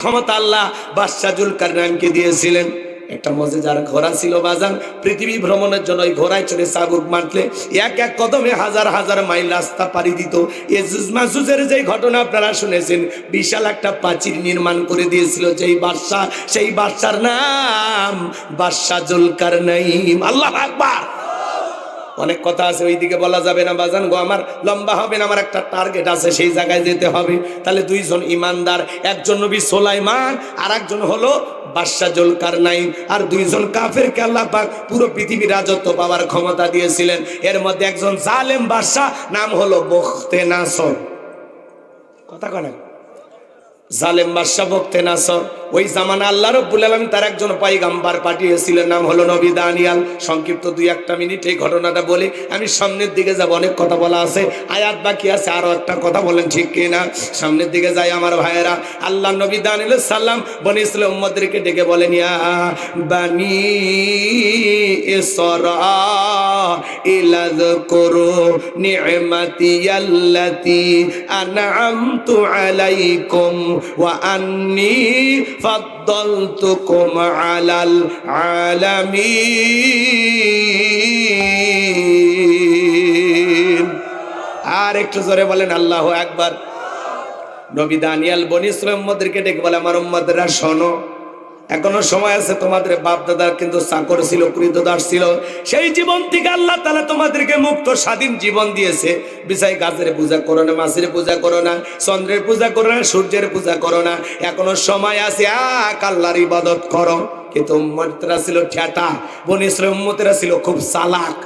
ক্ষমতা আল্লাহ বাদশাহুল কারনামকে দিয়েছিলেন। একটা মজেদার ঘোড়া ছিল বাজান। পৃথিবী ভ্রমণের জন্য ওই ঘোড়ায় চড়ে চাবুক মারলে এক এক কদমে হাজার হাজার মাইল রাস্তা পাড়ি দিত। এজুজ মাসুজের যে ঘটনা আপনারা শুনেছেন, বিশাল একটা প্রাচীর নির্মাণ করে দিয়েছিল যেই বাদশাহ। সেই বাদশার নাম বাদশাহ জুলকার নাইম আল্লাহ আকবার! অনেক কথা আছে, ওইদিকে বলা যাবে না, বাজান গো, আমার লম্বা হবে না, আমার একটা টার্গেট আছে, সেই জায়গায় যেতে হবে। তাহলে দুইজন ইমানদার, একজন নবী সোলাইমান আর একজন হলো বাদশাহ জুলকার নাইম আর দুইজন কাফের আল্লাহ পাক পুরো পৃথিবী রাজত্ব পাওয়ার ক্ষমতা দিয়েছিলেন। এর মধ্যে একজন জালেম বাদশাহ, নাম হলো বখতে নাসর কথা কনা জালেম বাদশাহ বখতে নাসর ওই জামানা আল্লাহ রব্বুল আলম তার একজন পাইগাম্বার পাঠিয়েছিলেন নাম হলো নবী দানিয়াল। সংক্ষিপ্ত দুই একটা মিনিট এই ঘটনাটা বলে। আমি সামনের দিকে যাব, অনেক কথা বলা আছে। আয়াত বাকি আছে আরও একটা কথা বলেন, ঠিক কিনা? সামনের দিকে যাই আমার ভাইয়েরা। আল্লাহ নবী দানিল সাল্লাম বনি ইসলাম উম্মদেরকে ডেকে বলেন, ইয়া বানি ইসরা ইলাদ করো নি'মাতি আল্লাতি আনআমতু আলাইকুম ওয়া আন্নি ফাদ্দালতুকুম على العالمين আর একটু জোরে বলেন, আল্লাহ একবার নবী দানিয়াল বনি ইসলামদেরকে ডেকে বলে, আমার উম্মদরা শোনো। এখনও সময় আছে তোমাদের বাপ দাদার কিন্তু চাকর ছিল, কৃতদাস ছিল। সেই জীবন থেকে আল্লাহ তালা তোমাদেরকে মুক্ত, স্বাধীন জীবন দিয়েছে। বিছাই গাছের পূজা করো না, মাছের পূজা করো না, চন্দ্রের পূজা করো না, সূর্যের পূজা করো না। এখনও সময় আছে আক আল্লাহর ইবাদত করো। কিন্তু উম্মতরা ছিল ঠেটা, বনি ইসলাম উম্মতেরা ছিল খুব চালাক।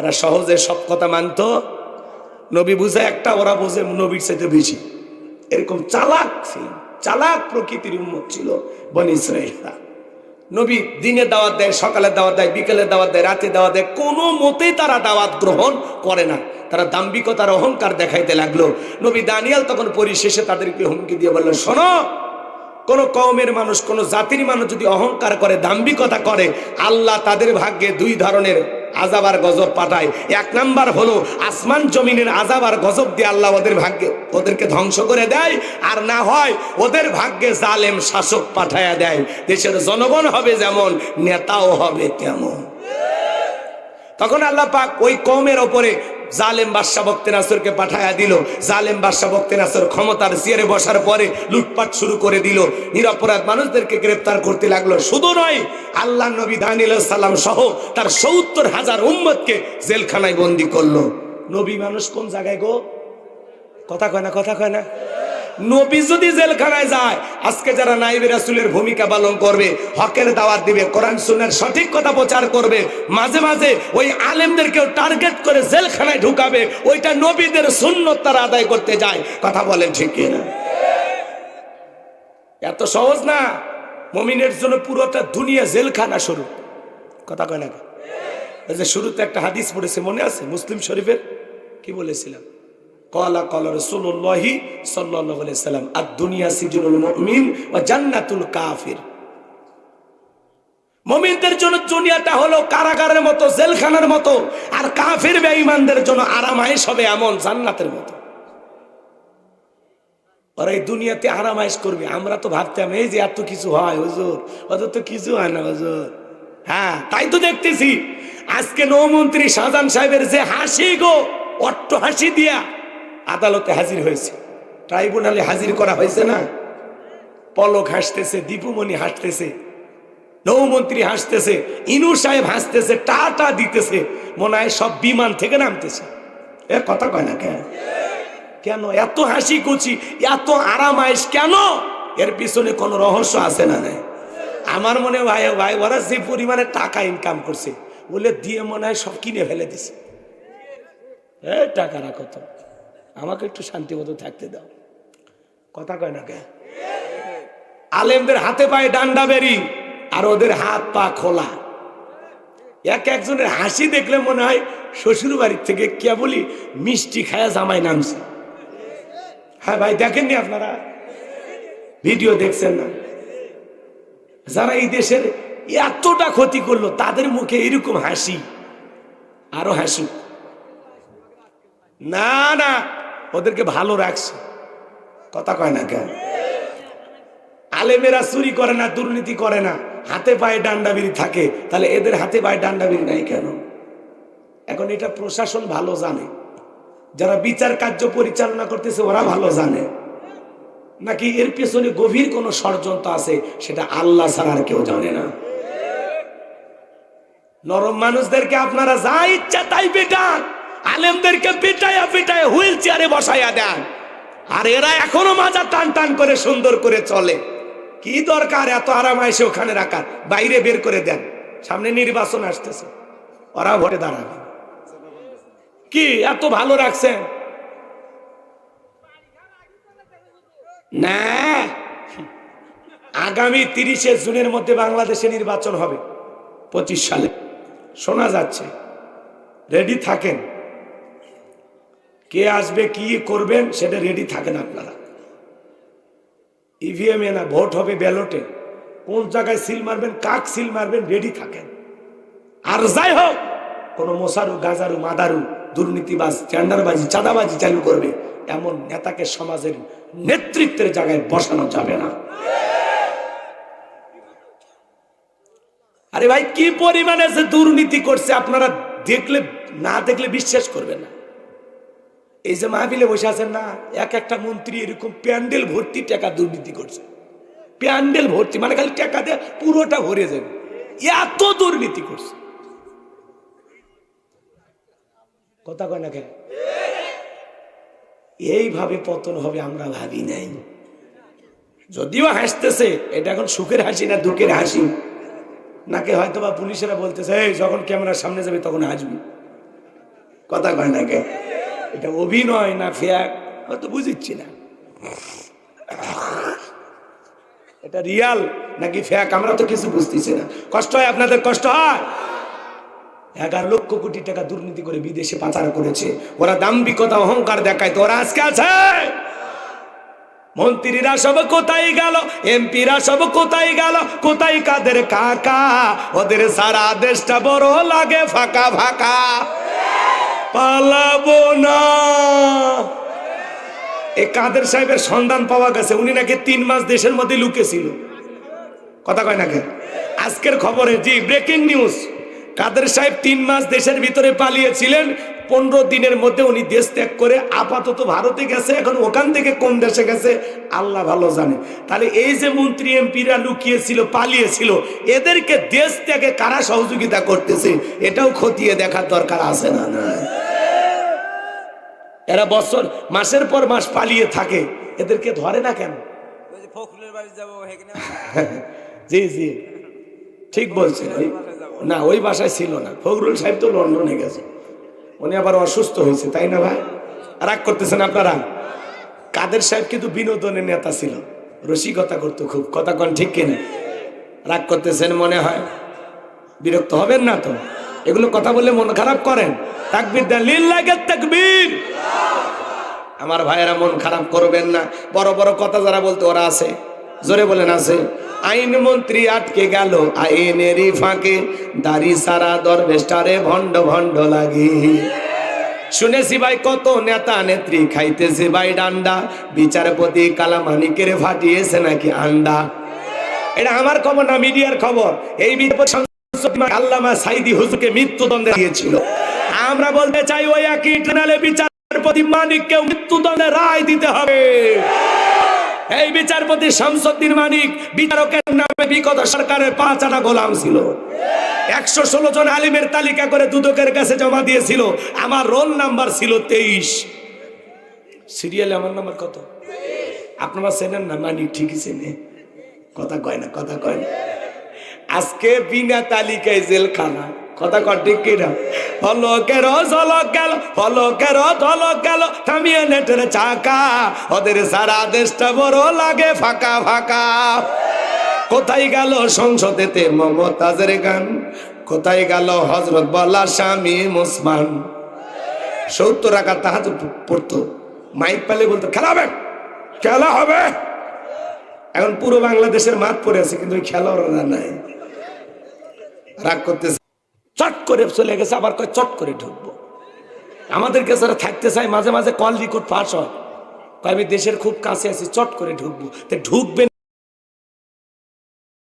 এরা সহজে সব কথা মানতো। নবী বুঝে একটা, ওরা বোঝে নবীর সাথে বেশি। এরকম চালাক ছিল। চালাক প্রকৃতির উন্মত ছিল বনি নবী দিনে দাওয়াত দেয়, সকালে দাওয়াত দেয়, বিকেলে দাওয়াত দেয়, রাতে দাওয়াত দেয়। কোনো মতেই তারা দাওয়াত গ্রহণ করে না। তারা দাম্বিকতার অহংকার দেখাইতে লাগল। নবী দানিয়াল তখন পরিশেষে তাদেরকে হুমকি দিয়ে বললেন, শোনো, কোন কমের মানুষ, কোন জাতির মানুষ যদি অহংকার করে দাম্বিকতা করে, আল্লাহ তাদের ভাগ্যে দুই ধরনের আজাব আর গজব পাঠায়। এক নাম্বার হলো, আসমান জমিনের আজাব আর গজব দিয়ে আল্লাহ ওদের ভাগ্যে, ওদেরকে ধ্বংস করে দেয়। আর না হয়, ওদের ভাগ্যে জালেম শাসক পাঠায়া দেয়। দেশের জনগণ হবে যেমন, নেতাও হবে তেমন। তখন আল্লাহ পাক ওই কমের ওপরে জালেম বাদশাহ বক্তে নাসরকে পাঠায়া দিল। জালেম বাদশাহ বক্তে নাসর ক্ষমতার চেয়ারে বসার পরে লুটপাট শুরু করে দিল। নিরপরাধ মানুষদেরকে গ্রেপ্তার করতে লাগল। শুধু নয় আল্লাহ নবী দানিল সালাম সহ তার সত্তর হাজার উম্মতকে জেলখানায় বন্দি করল। নবী মানুষ কোন জায়গায় গো? কথা কয় না, কথা কয় না। নবী যদি জেলখানায় যায়, আজকে যারা নাইবে রাসুলের ভূমিকা পালন করবে, হকের দাওয়াত দিবে, কোরআন সুন্নার সঠিক কথা প্রচার করবে, মাঝে মাঝে ওই আলেমদেরকেও টার্গেট করে জেলখানায় ঢুকাবে, ওইটা নবীদের সুন্নত তারা আদায় করতে যায়। কথা বলেন ঠিক কিনা? এত সহজ না? মমিনের জন্য পুরোটা দুনিয়া জেলখানা শুরু। কথা কয় না যে শুরুতে একটা হাদিস পড়েছে, মনে আছে? মুসলিম শরীফের? কি বলেছিলাম? কলা কলা আর দুনিয়া জান্নাতুল কাফির। জন্য হলো কারাগারের মতো মতো, আর জন্য আরামাইশ হবে মতো। এই দুনিয়াতে আরামাইশ করবে, আমরা তো ভাবতাম, এই যে এত কিছু হয়, হুজুর ওদের তো কিছু হয় না, হুজুর। হ্যাঁ তাই তো দেখতেছি, আজকে নৌমন্ত্রী শাহজাহান সাহেবের যে হাসি গো অট্ট হাসি দিয়া আদালতে হাজির হয়েছে। ট্রাইব্যুনালে হাজির করা হয়েছে না? পলক হাসতেছে, দীপুমণি হাসতেছে, নৌমন্ত্রী হাসতেছে, ইনু সাহেব হাসতেছে, টাটা দিতেছে, মনে হয় সব বিমান থেকে নামতেছে। এ কথা কয় না কেন? কেন? এত হাসি কুচি এত আরামাইশ কেন? এর পিছনে কোনো রহস্য আছে না নাই? আমার মনে ভাই ভাই, ওরা যে পরিমাণে টাকা ইনকাম করছে, বলে দিয়ে মনে হয় সব কিনে ফেলে দিছে। এ, টাকা রাখো তো। আমাকে একটু শান্তি মতো থাকতে দাও। কথা কয় না কে আলেমদের হাতে পায়ে ডান্ডা বেরি, আর ওদের হাত পা খোলা। এক একজনের হাসি দেখলে মনে হয় শ্বশুর বাড়ির থেকে কে বলি মিষ্টি খায়া জামাই নামছে। হ্যাঁ ভাই, দেখেননি আপনারা? ভিডিও দেখছেন না? যারা এই দেশের এতটা ক্ষতি করল, তাদের মুখে এরকম হাসি, আরও হাসি না না। ওদেরকে ভালো রাখছে। কথা কয় না কেন? আলেমেরা চুরি করে না, দুর্নীতি করে না, হাতে পায়ে ডান্ডাবিরি থাকে, তাহলে এদের হাতে পায়ে ডান্ডাবিরি নাই কেন? এখন এটা প্রশাসন ভালো জানে। যারা বিচার কার্য পরিচালনা করতেছে, ওরা ভালো জানে। নাকি এর পেছনে গভীর কোনো ষড়যন্ত্র আছে, সেটা আল্লাহ ছাড়া আর কেউ জানে না। নরম মানুষদেরকে আপনারা যা ইচ্ছা তাই পেটান। আলেমদেরকে পিটাইয়া পিটায় হুইল চেয়ারে বসাইয়া দেন। আর এরা এখনও মাজা টান টান করে সুন্দর করে চলে। কি দরকার এত আরাম এসে ওখানে রাখার? বাইরে বের করে দেন। সামনে নির্বাচন আসতেছে। ওরা ভোটে দাঁড়াবে। কি এত ভালো রাখছেন? না। আগামী তিরিশে জুনের মধ্যে বাংলাদেশে নির্বাচন হবে, পঁচিশ সালে। শোনা যাচ্ছে। রেডি থাকেন। কে আসবে, কি করবেন, সেটা রেডি থাকেন আপনারা। ইভিএম এ না, ভোট হবে ব্যালটে কোন জায়গায় সিল মারবেন, কাক সিল মারবেন রেডি থাকেন। আর যাই হোক, কোনো মশারু, গাজারু, মাদারু, দুর্নীতিবাজ, টেন্ডারবাজি, চাঁদাবাজি চালু করবে, এমন নেতাকে সমাজের নেতৃত্বের জায়গায় বসানো যাবে না। আরে ভাই, কি পরিমাণে যে দুর্নীতি করছে, আপনারা দেখলে, না দেখলে বিশ্বাস করবেন না। এই যে মাহবিলে বসে আছেন না, এক একটা মন্ত্রী এরকম প্যান্ডেল ভর্তি টাকা দুর্নীতি করছে। প্যান্ডেল ভর্তি মানে খালি টাকা দিয়ে পুরোটা ভরে যাবে। এত দুর্নীতি করছে। কথা কয় না কেন? এইভাবে পতন হবে আমরা ভাবি নাই। যদিও হাসতেছে, এটা এখন সুখের হাসি না দুঃখের হাসি? নাকি হয়তো বা পুলিশেরা বলতেছে, এই, যখন ক্যামেরার সামনে যাবে তখন হাসবি। কথা কয় না কে এটা অভিনয় না ফেয়াক হয়তো বুঝিচ্ছি না। এটা রিয়াল নাকি ফেয়াক আমরা তো কিছু বুঝতেছি না। কষ্ট হয় আপনাদের? কষ্ট হয়? এগারো লক্ষ কোটি টাকা দুর্নীতি করে বিদেশে পাচার করেছে। ওরা দাম্ভিকতা, অহংকার দেখায়। তো ওরা আজকে আছে? মন্ত্রীরা সব কোথায় গেল? এমপিরা সব কোথায় গেল? কোথায় কাদের কাকা? ওদের সারা দেশটা বড় লাগে ফাঁকা ফাঁকা। পালাবো না। এ কাদের সাহেবের সন্ধান পাওয়া গেছে? উনি নাকি তিন মাস দেশের মধ্যে লুকেছিল। কথা কয় নাকি আজকের খবরে জি ব্রেকিং নিউজ কাদের সাহেব তিন মাস দেশের ভিতরে পালিয়েছিলেন, পনেরো দিনের মধ্যে উনি দেশ ত্যাগ করে আপাতত ভারতে গেছে, এখন ওখান থেকে কোন দেশে গেছে, আল্লাহ ভালো জানে। তাহলে এই যে মন্ত্রী, এমপিরা লুকিয়েছিল, পালিয়েছিল, এদেরকে দেশ ত্যাগে কারা সহযোগিতা করতেছে, এটাও খতিয়ে দেখার দরকার আছে না না এরা বছর মাসের পর মাস পালিয়ে থাকে। এদেরকে ধরে না কেন? জি জি। ঠিক বলছেন। না ওই বাসায় ছিল না। ফখরুল সাহেব তো লন্ডনে গেছে। উনি আবার অসুস্থ হয়েছে তাই না ভাই? রাগ করতেছেন আপনারা? কাদের সাহেব কিন্তু বিনোদনের নেতা ছিল। রসিকতা করতো খুব। কথা কন ঠিক কিনা? রাগ করতেছেন মনে হয়? বিরক্ত হবেন না তো? এগুলো কথা বললে মন খারাপ করেন। তাকবির দেন, লিল্লাহে তাকবীর। আমার ভাইয়েরা মন খারাপ করবেন না। বড় বড় কথা যারা বলতে, ওরা আছে। জোরে বলেন, আছে। আইন মন্ত্রী আটকে গেল, আইনেরই ফাঁকে। দাড়ি সারা দরবেস্টারে ভণ্ড ভণ্ড লাগে। শুনেছি ভাই, কত নেতা নেত্রী খাইতেছে ভাই ডান্ডা। বিচারপতি কালামানিকের ফাটিয়েছে নাকি আন্ডা? এটা আমার খবর না, মিডিয়ার খবর। এই সংসদ আল্লামা সাইদি মৃত্যুদণ্ডে দিয়েছিল। আমরা বলতে চাই, ওই একই বিচারপতি মানিককে রায় দিতে হবে। এই বিচারপতি শামসুদ্দিন মানিক বিচারকের নামে বিগত সরকারের পাঁচ আনা গোলাম ছিল। একশো ষোলো জন আলিমের তালিকা করে দুদকের কাছে জমা দিয়েছিল। আমার রোল নাম্বার ছিল তেইশ। সিরিয়ালে আমার নাম্বার কত? আপনারা চেনেন না? মানিক ঠিকই চেনে। কথা কয় না, কথা কয় না। আজকে বিনা তালিকায় জেলখানা। কথা কর ঠিক কিনা? ফলকের ঝলক গেল, ফলকের ঝলক গেল, থামিয়ে নেটের চাকা। ওদের সারা দেশটা বড় লাগে ফাঁকা ফাঁকা। কোথায় গেল সংসদেতে মমতাজের গান? কোথায় গেল হজরত বলা স্বামী মুসমান? সত্তর টাকা তাহাজ পড়তো। মাইক পালে বলতো, খেলা হবে খেলা হবে। এখন পুরো বাংলাদেশের মাঠ পড়ে আছে, কিন্তু খেলা ওরা নাই। রাগ করতেছে। চট করে চলে গেছে, আবার কয় চট করে ঢুকবো। আমাদের কাছে থাকতে চাই মাঝে মাঝে কল রিকোর্ড ফাঁস হয়। আমি দেশের খুব কাছে আছি, চট করে ঢুকবো। তো